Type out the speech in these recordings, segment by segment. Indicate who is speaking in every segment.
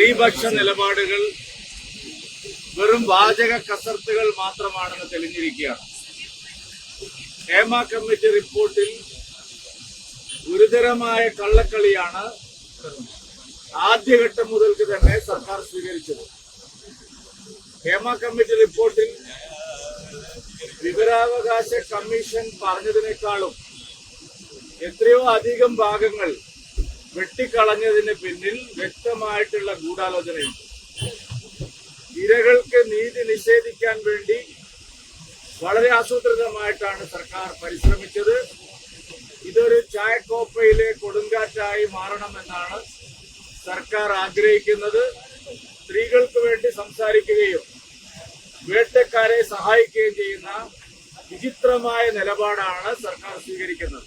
Speaker 1: സ്ത്രീപക്ഷ നിലപാടുകൾ വെറും വാചക കസർത്തുകൾ മാത്രമാണെന്ന് തെളിഞ്ഞിരിക്കുകയാണ്. ഹേമ കമ്മിറ്റി റിപ്പോർട്ടിൽ ഗുരുതരമായ കള്ളക്കളിയാണ് ആദ്യഘട്ടം മുതൽക്ക് തന്നെ സർക്കാർ സ്വീകരിച്ചത്. ഹേമ കമ്മിറ്റി റിപ്പോർട്ടിൽ വിവരാവകാശ കമ്മീഷൻ പറഞ്ഞതിനേക്കാളും എത്രയോ അധികം ഭാഗങ്ങൾ വെട്ടിക്കളഞ്ഞതിന് പിന്നിൽ വ്യക്തമായിട്ടുള്ള ഗൂഢാലോചനയുണ്ട്. ഇരകൾക്ക് നീതി നിഷേധിക്കാൻ വേണ്ടി വളരെ ആസൂത്രിതമായിട്ടാണ് സർക്കാർ പരിശ്രമിച്ചത്. ഇതൊരു ചായക്കോപ്പയിലെ കൊടുങ്കാറ്റായി മാറണമെന്നാണ് സർക്കാർ ആഗ്രഹിക്കുന്നത്. സ്ത്രീകൾക്ക് വേണ്ടി സംസാരിക്കുകയും വേട്ടക്കാരെ സഹായിക്കുകയും ചെയ്യുന്ന വിചിത്രമായ നിലപാടാണ് സർക്കാർ സ്വീകരിക്കുന്നത്.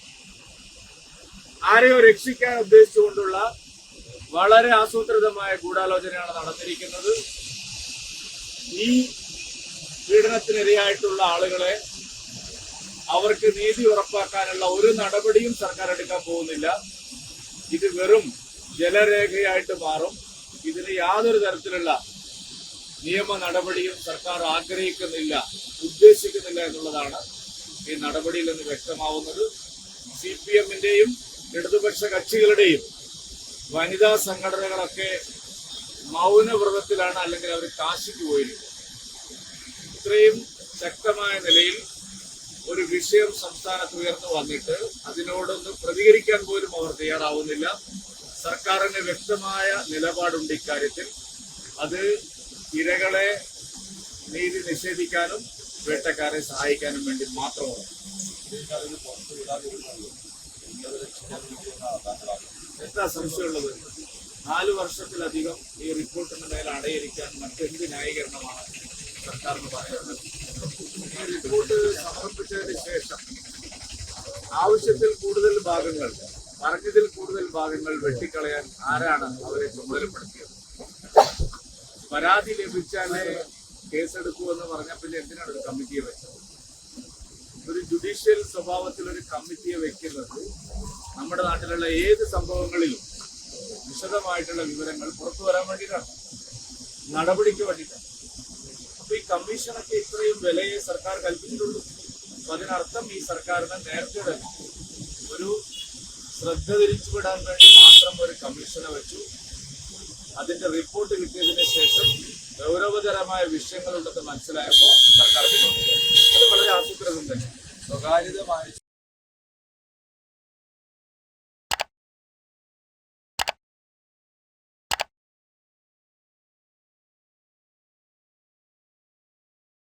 Speaker 1: ആരെയോ രക്ഷിക്കാൻ ഉദ്ദേശിച്ചുകൊണ്ടുള്ള വളരെ ആസൂത്രിതമായ ഗൂഢാലോചനയാണ് നടന്നിരിക്കുന്നത് ഈ പീഡനത്തിനിരയായിട്ടുള്ള ആളുകളെ അവർക്ക് നീതി ഉറപ്പാക്കാനുള്ള ഒരു നടപടിയും സർക്കാർ എടുക്കാൻ പോകുന്നില്ല. ഇത് വെറും ജലരേഖയായിട്ട് മാറും. ഇതിന് യാതൊരു തരത്തിലുള്ള നിയമ നടപടിയും സർക്കാർ ആഗ്രഹിക്കുന്നില്ല ഉദ്ദേശിക്കുന്നില്ല എന്നുള്ളതാണ് ഈ നടപടിയിൽ നിന്ന് വ്യക്തമാവുന്നത്. സി പി എമ്മിന്റെയും ഇടതുപക്ഷ കക്ഷികളുടെയും വനിതാ സംഘടനകളൊക്കെ മൗനവ്രതത്തിലാണ് അല്ലെങ്കിൽ അവർ കാശിക്ക് പോയിരിക്കുന്നത്. ഇത്രയും ശക്തമായ നിലയിൽ ഒരു വിഷയം സംസ്ഥാനത്ത് ഉയർന്നു വന്നിട്ട് അതിനോടൊന്ന് പ്രതികരിക്കാൻ പോലും അവർ തയ്യാറാവുന്നില്ല. സർക്കാരിന് വ്യക്തമായ നിലപാടുണ്ട് ഇക്കാര്യത്തിൽ. അത് ഇരകളെ നീതി നിഷേധിക്കാനും വേട്ടക്കാരെ സഹായിക്കാനും വേണ്ടി മാത്രമാണ്. എന്താ സംശയമുള്ളത്? നാല് വർഷത്തിലധികം ഈ റിപ്പോർട്ടിന്റെ മേൽ അടയിരിക്കാൻ മറ്റെന്ത് ന്യായീകരണമാണ് സർക്കാരിന് പറയുന്നത്? ഈ റിപ്പോർട്ട് സമർപ്പിച്ചതിന് ശേഷം ആവശ്യത്തിൽ കൂടുതൽ ഭാഗങ്ങൾ പറഞ്ഞതിൽ കൂടുതൽ ഭാഗങ്ങൾ വെട്ടിക്കളയാൻ ആരാണ് അവരെ ചുമതലപ്പെടുത്തിയത്? പരാതി ലഭിച്ചാലേ കേസെടുക്കൂ എന്ന് പറഞ്ഞ പിന്നെ എന്തിനാണ് ഒരു കമ്മിറ്റിയെ വെച്ചത്? ഒരു ജുഡീഷ്യൽ സ്വഭാവത്തിൽ ഒരു കമ്മിറ്റിയെ വെക്കുന്നത് നമ്മുടെ നാട്ടിലുള്ള ഏത് സംഭവങ്ങളിലും വിശദമായിട്ടുള്ള വിവരങ്ങൾ പുറത്തു വരാൻ വേണ്ടിയിട്ടാണ്. നടപടിക്ക് വേണ്ടിയിട്ടാണ്. അപ്പൊ ഈ കമ്മീഷനൊക്കെ ഇത്രയും വിലയെ സർക്കാർ കൽപ്പിച്ചിട്ടുള്ളൂ. അപ്പൊ അതിനർത്ഥം ഈ സർക്കാരിന് നേരത്തെ തന്നെ ഒരു ശ്രദ്ധ തിരിച്ചുവിടാൻ വേണ്ടി മാത്രം ഒരു കമ്മീഷനെ വെച്ചു. അതിന്റെ റിപ്പോർട്ട് കിട്ടിയതിന് ശേഷം ഗൗരവതരമായ വിഷയങ്ങളുണ്ടെന്ന് മനസ്സിലായപ്പോൾ സർക്കാർ. അത് വളരെ ആസൂത്രണം തന്നെ
Speaker 2: സ്വകാര്യതമായി